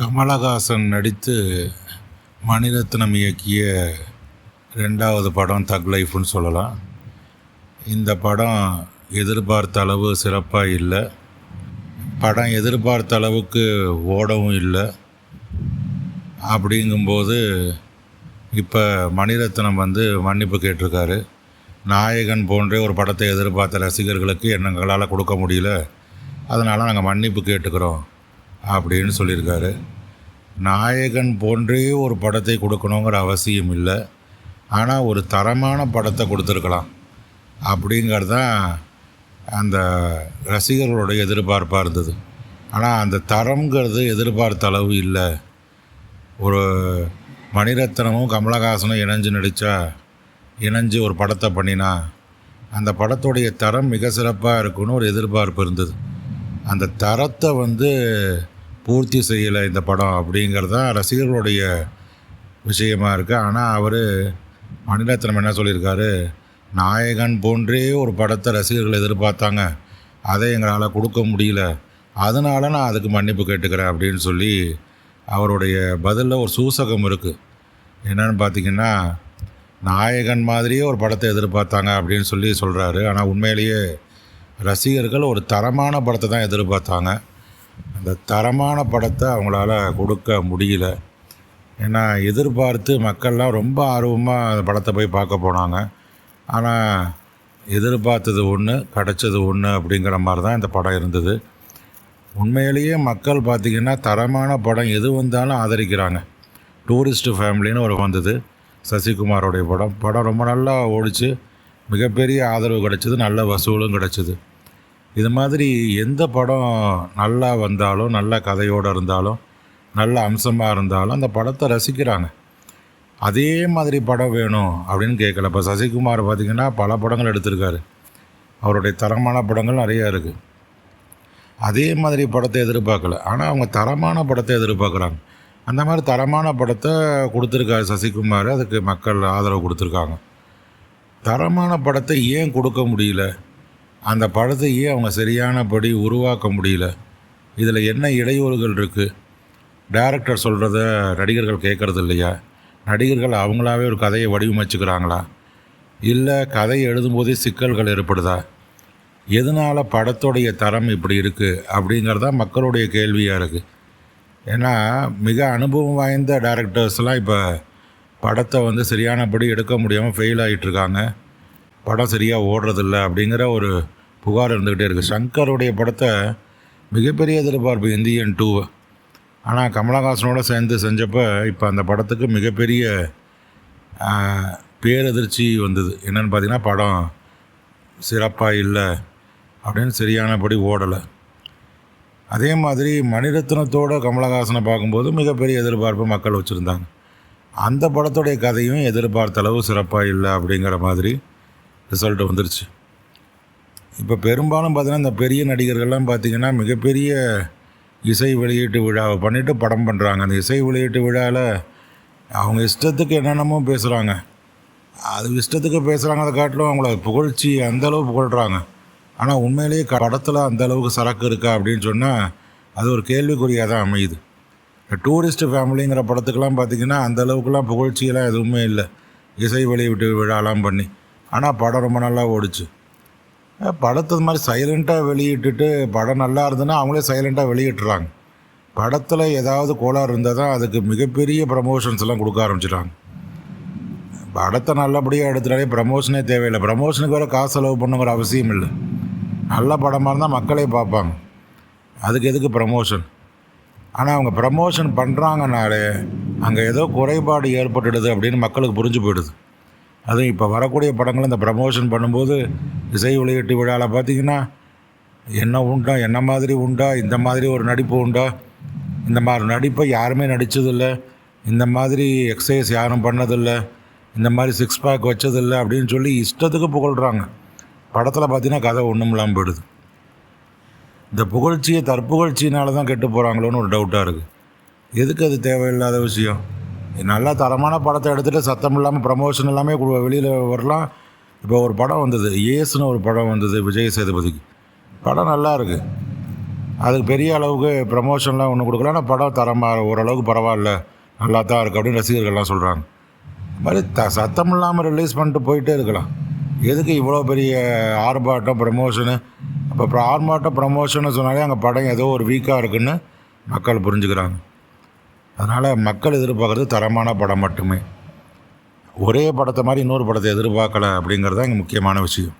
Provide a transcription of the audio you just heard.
கமலஹாசன் நடித்து மணிரத்னம் இயக்கிய ரெண்டாவது படம் தக் லைஃப்னு சொல்லலாம். இந்த படம் எதிர்பார்த்த அளவு சிறப்பாக இல்லை. படம் எதிர்பார்த்த அளவுக்கு ஓடவும் இல்லை. அப்படிங்கும்போது இப்போ மணிரத்னம் வந்து மன்னிப்பு கேட்டிருக்காரு. நாயகன் போன்றே ஒரு படத்தை எதிர்பார்த்த ரசிகர்களுக்கு எண்ணங்களால் கொடுக்க முடியல. அதனால் நாங்கள் மன்னிப்பு கேட்டுக்கிறோம். அப்படின்னு சொல்லியிருக்காரு. நாயகன் போன்றே ஒரு படத்தை கொடுக்கணுங்கிற அவசியம் இல்லை. ஆனால் ஒரு தரமான படத்தை கொடுத்துருக்கலாம். அப்படிங்கிறது தான் அந்த ரசிகர்களுடைய எதிர்பார்ப்பாக இருந்தது. ஆனால் அந்த தரம்ங்கிறது எதிர்பார்த்த அளவு இல்லை. ஒரு மணிரத்னமும் கமலஹாசனும் இணைஞ்சு நடித்தா இணைஞ்சு ஒரு படத்தை பண்ணினா அந்த படத்துடைய தரம் மிக சிறப்பாக இருக்குன்னு ஒரு எதிர்பார்ப்பு இருந்தது. அந்த தரத்தை வந்து பூர்த்தி செய்யலை இந்த படம் அப்படிங்கிறது தான் ரசிகர்களுடைய விஷயமாக இருக்குது ஆனால் அவர் மணிரத்னம் என்ன சொல்லியிருக்காரு? நாயகன் போன்றே ஒரு படத்தை ரசிகர்கள் எதிர்பார்த்தாங்க. அதை எங்களால் கொடுக்க முடியல. அதனால நான் அதுக்கு மன்னிப்பு கேட்டுக்கிறேன் அப்படின்னு சொல்லி அவருடைய பதிலில் ஒரு சூசகம் இருக்குது என்னென்னு பார்த்தீங்கன்னா நாயகன் மாதிரியே ஒரு படத்தை எதிர்பார்த்தாங்க அப்படின்னு சொல்லி சொல்கிறாரு ஆனால் உண்மையிலேயே ரசிகர்கள் ஒரு தரமான படத்தை தான் எதிர்பார்த்தாங்க. அந்த தரமான படத்தை அவங்களால கொடுக்க முடியல. ஏன்னா எதிர்பார்த்து மக்கள்லாம் ரொம்ப ஆர்வமாக அந்த படத்தை போய் பார்க்க போனாங்க. ஆனால் எதிர்பார்த்தது ஒன்று கிடச்சது ஒன்று அப்படிங்கிற மாதிரி தான் இந்த படம் இருந்தது. உண்மையிலேயே மக்கள் பார்த்திங்கன்னா தரமான படம் எது வந்தாலும் ஆதரிக்கிறாங்க. டூரிஸ்ட்டு ஃபேமிலின்னு ஒரு வந்தது சசிகுமாரோடைய படம். படம் ரொம்ப நல்லா ஓடிச்சு. மிகப்பெரிய ஆதரவு கிடச்சிது நல்ல வசூலும் கிடச்சிது. இது மாதிரி எந்த படம் நல்லா வந்தாலும் நல்ல கதையோடு இருந்தாலும் நல்ல அம்சமாக இருந்தாலும் அந்த படத்தை ரசிக்கிறாங்க. அதே மாதிரி படம் வேணும் அப்படின்னு கேட்கல இப்போ சசிகுமார் பார்த்திங்கன்னா பல படங்கள் எடுத்திருக்காரு. அவருடைய தரமான படங்கள் நிறையா இருக்குது அதே மாதிரி படத்தை எதிர்பார்க்கல. ஆனால் அவங்க தரமான படத்தை எதிர்பார்க்குறாங்க. அந்த மாதிரி தரமான படத்தை கொடுத்துருக்காரு சசிகுமார். அதுக்கு மக்கள் ஆதரவு கொடுத்துருக்காங்க. தரமான படத்தை ஏன் கொடுக்க முடியல? அந்த படத்தையே அவங்க சரியானபடி உருவாக்க முடியல. இதில் என்ன இடையூறுகள் இருக்குது டேரக்டர் சொல்கிறத நடிகர்கள் கேட்குறது இல்லையா? நடிகர்கள் அவங்களாவே ஒரு கதையை வடிவமைச்சுக்கிறாங்களா? இல்லை கதை எழுதும்போதே சிக்கல்கள் ஏற்படுதா? எதனால் படத்துடைய தரம் இப்படி இருக்குது அப்படிங்கிறது மக்களுடைய கேள்வியாக இருக்குது ஏன்னா மிக அனுபவம் வாய்ந்த டேரக்டர்ஸ்லாம் இப்போ படத்தை வந்து சரியானபடி எடுக்க முடியாமல் ஃபெயில் ஆகிட்டுருக்காங்க படம் சரியாக ஓடுறதில்ல அப்படிங்கிற ஒரு புகார் இருந்துக்கிட்டே இருக்குது சங்கருடைய படத்தை மிகப்பெரிய எதிர்பார்ப்பு இந்தியன் டூ. ஆனால் கமலஹாசனோட சேர்ந்து செஞ்சப்போ இப்போ அந்த படத்துக்கு மிகப்பெரிய பேரதிர்ச்சி வந்தது. என்னென்னு பார்த்தீங்கன்னா படம் சிறப்பாக இல்லை அப்படின்னு சரியானபடி ஓடலை. அதே மாதிரி மணிரத்னத்தோட கமலஹாசனை பார்க்கும்போது மிகப்பெரிய எதிர்பார்ப்பு மக்கள் வச்சுருந்தாங்க. அந்த படத்துடைய கதையும் எதிர்பார்த்த அளவு சிறப்பாக இல்லை அப்படிங்கிற மாதிரி ரிசல்ட்டு வந்துருச்சு. இப்போ பெரும்பாலும் பார்த்தீங்கன்னா இந்த பெரிய நடிகர்கள்லாம் பார்த்திங்கன்னா மிகப்பெரிய இசை வெளியீட்டு விழாவை பண்ணிவிட்டு படம் பண்ணுறாங்க அந்த இசை வெளியீட்டு விழாவில் அவங்க இஷ்டத்துக்கு என்னென்னமோ பேசுகிறாங்க அது இஷ்டத்துக்கு பேசுகிறாங்க அதை காட்டிலும் அவங்கள புகழ்ச்சி அந்தளவு புகழ்கிறாங்க ஆனால் உண்மையிலேயே படத்தில் அந்த அளவுக்கு சரக்கு இருக்கா அப்படின்னு சொன்னால் அது ஒரு கேள்விக்குறியாக தான் அமையுது. டூரிஸ்ட் ஃபேமிலிங்கிற படத்துக்கெல்லாம் பார்த்திங்கன்னா அந்தளவுக்குலாம் புகழ்ச்சியெல்லாம் எதுவுமே இல்லை. இசை வெளியீட்டு விழாலாம் பண்ணி. ஆனால் படம் ரொம்ப நல்லா ஓடிச்சு. படத்தை மாதிரி சைலண்ட்டாக வெளியிட்டுட்டு படம் நல்லா இருந்ததுன்னா அவங்களே சைலண்ட்டாக வெளியிட்டுறாங்க. படத்தில் ஏதாவது கோளாறு இருந்தால் தான் அதுக்கு மிகப்பெரிய ப்ரமோஷன்ஸ் எல்லாம் கொடுக்க ஆரம்பிச்சிட்டாங்க. படத்தை நல்லபடியாக எடுத்துட்டாலே ப்ரமோஷனே தேவையில்லை. ப்ரமோஷனுக்கு வேறு காசு செலவு பண்ணுங்கிற அவசியம் இல்லை. நல்ல படமாக இருந்தால் மக்களே பார்ப்பாங்க. அதுக்கு எதுக்கு ப்ரமோஷன் ஆனால் அவங்க ப்ரமோஷன் பண்ணுறாங்கனாலே அங்கே ஏதோ குறைபாடு ஏற்பட்டுடுது அப்படின்னு மக்களுக்கு புரிஞ்சு போயிடுது. அதுவும் இப்போ வரக்கூடிய படங்கள் இந்த ப்ரமோஷன் பண்ணும்போது இசை வெளியீட்டு விழாவில் பார்த்திங்கன்னா என்ன உண்டா என்ன மாதிரி உண்டா இந்த மாதிரி ஒரு நடிப்பு உண்டா? இந்த மாதிரி நடிப்பை யாருமே நடித்ததில்லை இந்த மாதிரி எக்ஸசைஸ் யாரும் பண்ணதில்லை. இந்த மாதிரி சிக்ஸ் பேக் வச்சதில்லை அப்படின்னு சொல்லி இஷ்டத்துக்கு புகழ்கிறாங்க படத்தில் பார்த்தீங்கன்னா கதை ஒன்றும் இல்லாமல் போயிடுது. இந்த புகழ்ச்சியை தற்புகழ்ச்சியினால தான் கெட்டு போகிறாங்களோன்னு ஒரு டவுட்டாக இருக்குது எதுக்கு அது தேவையில்லாத விஷயம்? நல்ல தரமான படத்தை எடுத்துகிட்டு சத்தம் இல்லாமல் ப்ரமோஷன் எல்லாமே வெளியில் வரலாம். இப்போ ஒரு படம் வந்தது ஏஸ்னு ஒரு படம் வந்தது விஜய் சேதுபதிக்கு. படம் நல்லா இருக்குது அதுக்கு பெரிய அளவுக்கு ப்ரமோஷன்லாம் ஒன்றும் கொடுக்கல. ஆனால் படம் தரமாக ஓரளவுக்கு பரவாயில்ல. நல்லா தான் இருக்குது அப்படின்னு ரசிகர்கள்லாம் சொல்கிறாங்க இது மாதிரி த சத்தம் இல்லாமல் ரிலீஸ் பண்ணிட்டு போயிட்டே இருக்கலாம். எதுக்கு இவ்வளோ பெரிய ஆர்ப்பாட்டம் ப்ரமோஷனு அப்போ ஆர்ப்பாட்டம் ப்ரமோஷன்னு சொன்னாலே அங்கே படம் ஏதோ ஒரு வீக்காக இருக்குன்னு மக்கள் புரிஞ்சுக்கிறாங்க. அதனால் மக்கள் எதிர்பார்க்குறது தரமான படம் மட்டுமே. ஒரே படத்தை மாதிரி இன்னொரு படத்தை எதிர்பார்க்கல அப்படிங்கிறது தான் இங்கே முக்கியமான விஷயம்.